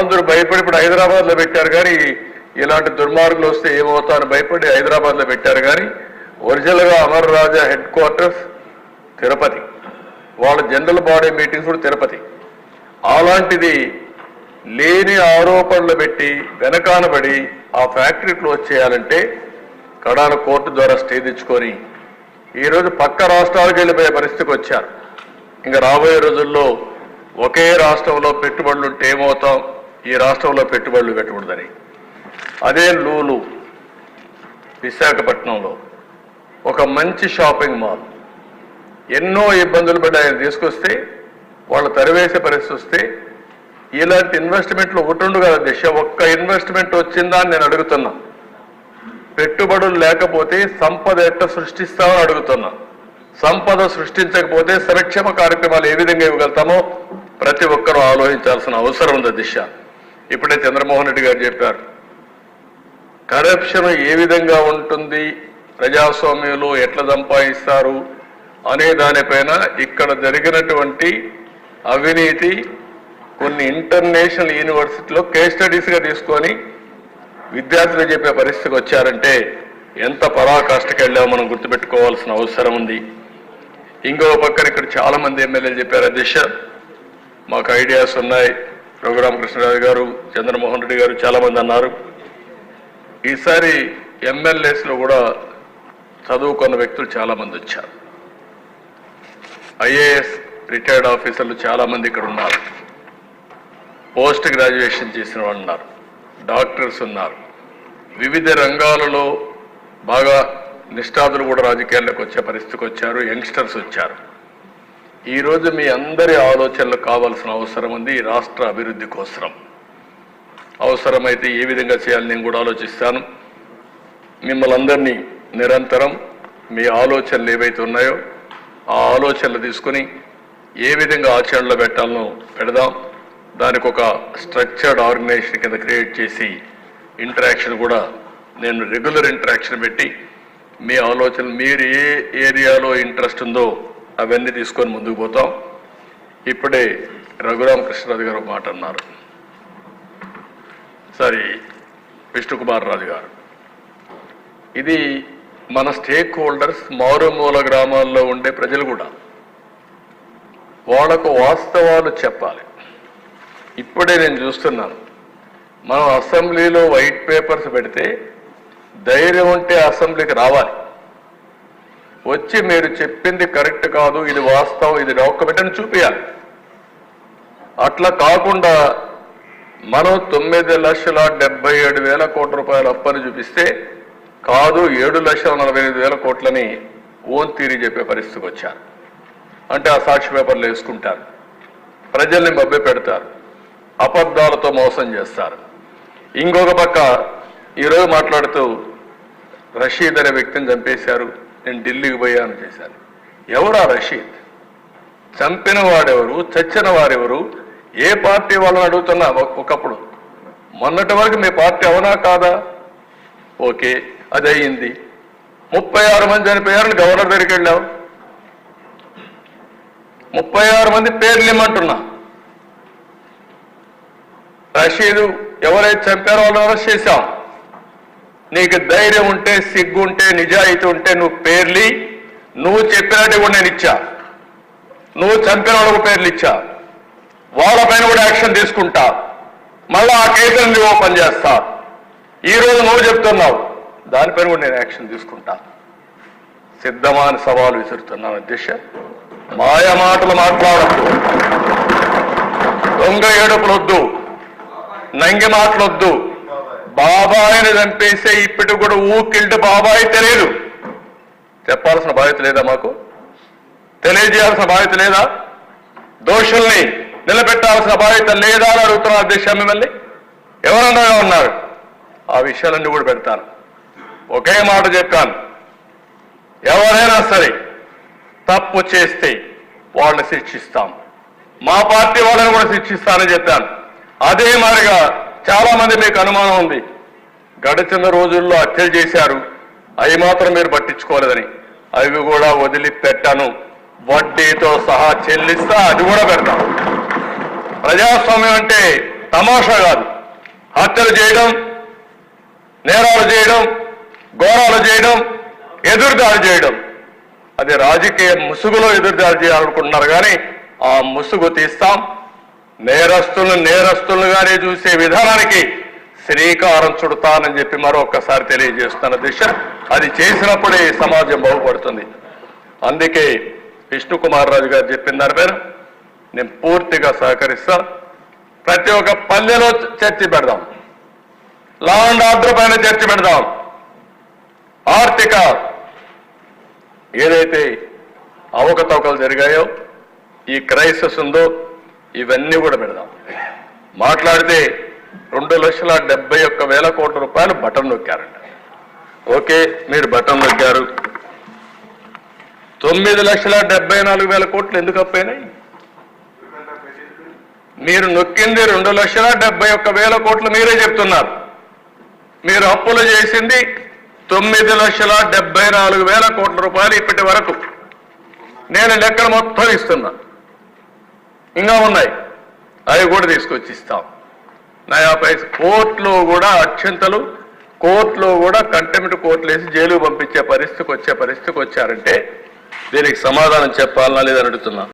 అందరూ భయపడి ఇప్పుడు హైదరాబాద్లో పెట్టారు కానీ ఇలాంటి దుర్మార్గులు వస్తే ఏమవుతారని భయపడి హైదరాబాద్లో పెట్టారు కానీ ఒరిజినల్గా అమర్ రాజా హెడ్ క్వార్టర్స్ తిరుపతి. వాళ్ళ జనరల్ బాడీ మీటింగ్స్ కూడా తిరుపతి. అలాంటిది లేని ఆరోపణలు పెట్టి వెనకానబడి ఆ ఫ్యాక్టరీ క్లోజ్ చేయాలంటే కడాన కోర్టు ద్వారా స్టే తెచ్చుకొని ఈరోజు పక్క రాష్ట్రాలకు వెళ్ళిపోయే పరిస్థితికి వచ్చారు. ఇంకా రాబోయే రోజుల్లో ఒకే రాష్ట్రంలో పెట్టుబడులు ఉంటే ఏమవుతాం? ఈ రాష్ట్రంలో పెట్టుబడులు పెట్టకూడదని. అదే లూలు విశాఖపట్నంలో ఒక మంచి షాపింగ్ మాల్. ఎన్నో ఇబ్బందులు పడి ఆయన తీసుకొస్తే వాళ్ళు తరివేసే పరిస్థితి వస్తే ఇలాంటి ఇన్వెస్ట్మెంట్లు ఒకటి ఉండు కదా దిశ ఒక్క ఇన్వెస్ట్మెంట్ వచ్చిందా అని నేను అడుగుతున్నా. పెట్టుబడులు లేకపోతే సంపద ఎట్ట సృష్టిస్తామని అడుగుతున్నా. సంపద సృష్టించకపోతే సంక్షేమ కార్యక్రమాలు ఏ విధంగా ఇవ్వగలుగుతామో ప్రతి ఒక్కరూ ఆలోచించాల్సిన అవసరం ఉంది దిశ ఇప్పుడే చంద్రమోహన్ రెడ్డి గారు చెప్పారు. కరప్షన్ ఏ విధంగా ఉంటుంది? ప్రజాస్వామ్యంలో ఎట్లా సంపాదిస్తారు? అనే దానిపైన ఇక్కడ జరిగినటువంటి అవినీతి కొన్ని ఇంటర్నేషనల్ యూనివర్సిటీలో కేస్ స్టడీస్గా తీసుకొని విద్యార్థులు చెప్పే పరిస్థితికి వచ్చారంటే ఎంత పరాకాష్ఠకి వెళ్ళామో మనం గుర్తుపెట్టుకోవాల్సిన అవసరం ఉంది. ఇంకో పక్కన ఇక్కడ చాలా మంది ఎమ్మెల్యేలు చెప్పారు అధ్యక్ష మాకు ఐడియాస్ ఉన్నాయి. రఘురామకృష్ణరావు గారు చంద్రమోహన్ రెడ్డి గారు చాలామంది అన్నారు. ఈసారి ఎమ్మెల్యేస్లో కూడా చదువుకున్న వ్యక్తులు చాలామంది వచ్చారు. ఐఏఎస్ రిటైర్డ్ ఆఫీసర్లు చాలామంది ఇక్కడ ఉన్నారు. పోస్ట్ గ్రాడ్యుయేషన్ చేసిన వాళ్ళు ఉన్నారు. డాక్టర్స్ ఉన్నారు. వివిధ రంగాలలో బాగా నిష్ఠాతులు కూడా రాజకీయాల్లోకి వచ్చే పరిస్థితికి వచ్చారు. యంగ్స్టర్స్ వచ్చారు. ఈరోజు మీ అందరి ఆలోచనలు కావాల్సిన అవసరం ఉంది రాష్ట్ర అభివృద్ధి కోసం అవసరమైతే ఏ విధంగా చేయాలని నేను కూడా ఆలోచిస్తాను. మిమ్మల్ని అందరినీ నిరంతరం మీ ఆలోచనలు ఏవైతే ఉన్నాయో ఆ ఆలోచనలు తీసుకుని ఏ విధంగా ఆచరణలో పెట్టాలనో పెడదాం. దానికి ఒక స్ట్రక్చర్డ్ ఆర్గనైజేషన్ కింద క్రియేట్ చేసి ఇంటరాక్షన్ కూడా నేను రెగ్యులర్ ఇంటరాక్షన్ పెట్టి మీ ఆలోచనలు మీరు ఏ ఏరియాలో ఇంట్రెస్ట్ ఉందో అవన్నీ తీసుకొని ముందుకు పోతాం. ఇప్పుడే రఘురామ కృష్ణరాజు గారు ఒక మాట అన్నారు. సారీ విష్ణుకుమార్ రాజు గారు. ఇది మన స్టేక్ హోల్డర్స్ మారుమూల గ్రామాల్లో ఉండే ప్రజలు కూడా వాళ్ళకు వాస్తవాలు చెప్పాలి. ఇప్పుడే నేను చూస్తున్నాను. మనం అసెంబ్లీలో వైట్ పేపర్స్ పెడితే ధైర్యం ఉంటే అసెంబ్లీకి రావాలి. వచ్చి మీరు చెప్పింది కరెక్ట్ కాదు ఇది వాస్తవం ఇది డాక్యుమెంట్ అని చూపించాలి అట్లా కాకుండా మనం తొమ్మిది లక్షల డెబ్బై ఏడు వేల కోట్ల రూపాయల అప్పని చూపిస్తే కాదు ఏడు లక్షల నలభై ఐదు వేల కోట్లని ఓన్ తీరి చెప్పే పరిస్థితికి వచ్చారు. అంటే ఆ సాక్షి పేపర్లు వేసుకుంటారు. ప్రజల్ని మభ్య పెడతారు. అబద్ధాలతో మోసం చేస్తారు. ఇంకొక పక్క ఈరోజు మాట్లాడుతూ రషీద్ అనే వ్యక్తిని చంపేశారు. నేను ఢిల్లీకి పోయాను చేశాను. ఎవరా రషీద్? చంపిన వాడెవరు చచ్చిన వారెవరు ఏ పార్టీ వాళ్ళని అడుగుతున్నా? ఒకప్పుడు. మొన్నటి వరకు మీ పార్టీ అవునా కాదా? ఓకే అది అయ్యింది ముప్పై ఆరు మంది చనిపోయారని గవర్నర్ దగ్గరికి వెళ్ళావు. ముప్పై ఆరు మంది పేర్లు ఇమ్మంటున్నా. రషీదు ఎవరైతే చంపారో వాళ్ళు అరెస్ట్ చేశాం. నీకు ధైర్యం ఉంటే సిగ్గు ఉంటే నిజాయితీ ఉంటే నువ్వు పేర్లి నువ్వు చెప్పినట్టు కూడా నేను ఇచ్చా. నువ్వు చంపిన వాళ్ళకు పేర్లు ఇచ్చా. వాళ్ళపైన కూడా యాక్షన్ తీసుకుంటా. మళ్ళీ ఆ కేసులను ఓపెన్ చేస్తా. ఈ రోజు నువ్వు చెప్తున్నావు. దానిపైన కూడా నేను యాక్షన్ తీసుకుంటా. సిద్ధమా అని సవాలు విసురుతున్నాను అధ్యక్ష మాయ మాటలు మాట్లాడద్దు దొంగ ఏడుపులొద్దు. నంగి మాటలొద్దు. బాబాయిని చంపేసే ఇప్పటికి కూడా ఊకిల్ట్ బాబాయి తెలియదు. చెప్పాల్సిన బాధ్యత లేదా మాకు? తెలియజేయాల్సిన బాధ్యత లేదా? దోషుల్ని నిలబెట్టాల్సిన బాధ్యత లేదా అని అడుగుతున్నారు అధ్యక్ష మిమ్మల్ని? ఎవరన్నా ఉన్నారు. ఆ విషయాలన్నీ కూడా పెడతాను. ఒకే మాట చెప్పాను. ఎవరైనా సరే తప్పు చేస్తే వాళ్ళని శిక్షిస్తాం. మా పార్టీ వాళ్ళని కూడా శిక్షిస్తానని చెప్పాను. అదే మాదిరిగా చాలా మంది మీకు అనుమానం ఉంది. గడిచిన రోజుల్లో హత్యలు చేశారు. అవి మాత్రం మీరు పట్టించుకోలేదని. అవి కూడా వదిలిపెట్టాను. వడ్డీతో సహా చెల్లిస్తా అది కూడా పెడతాం. ప్రజాస్వామ్యం అంటే తమాషా కాదు. హత్యలు చేయడం నేరాలు చేయడం ఘోరాలు చేయడం ఎదురుదాడి చేయడం. అది రాజకీయ ముసుగులో ఎదురుదాడి చేయాలనుకుంటున్నారు కానీ ఆ ముసుగు తీస్తాం. నేరస్తులను నేరస్తులుగానే చూసే విధానానికి శ్రీకారం చుడతానని చెప్పి మరొకసారి తెలియజేస్తున్న దిశ. అది చేసినప్పుడే సమాజం బాగుపడుతుంది. అందుకే విష్ణు కుమార్ రాజు గారు చెప్పిన దాని పేరు నేను పూర్తిగా సహకరిస్తా. ప్రతి ఒక్క పల్లెలో చర్చ పెడదాం. లా అండ్ ఆర్డర్ పైన చర్చ పెడదాం. ఆర్థిక ఏదైతే అవకతవకలు జరిగాయో ఈ క్రైసిస్ ఉందో ఇవన్నీ కూడా పెడదాం. మాట్లాడితే రెండు లక్షల డెబ్బై ఒక్క వేల కోట్ల రూపాయలు బటన్ నొక్కారంట. ఓకే మీరు బటన్ నొక్కారు. తొమ్మిది లక్షల డెబ్బై నాలుగు వేల కోట్లు ఎందుకు అప్పైనాయి మీరు నొక్కింది రెండు లక్షల డెబ్బై ఒక్క వేల కోట్లు మీరే చెప్తున్నారు. మీరు అప్పులు చేసింది తొమ్మిది లక్షల డెబ్బై నాలుగు వేల కోట్ల రూపాయలు ఇప్పటి వరకు. నేను లెక్కలు మొత్తం ఇస్తున్నా. ఇంకా ఉన్నాయి. అవి కూడా తీసుకొచ్చి ఇస్తాం నయా పైస కోర్టులో కూడా అత్యంతలు కోర్టులో కూడా కంటెంప్ట్ కోర్టులు వేసి జైలు పంపించే పరిస్థితికి వచ్చే పరిస్థితికి వచ్చారంటే దీనికి సమాధానం చెప్పాలనా లేదని అడుగుతున్నా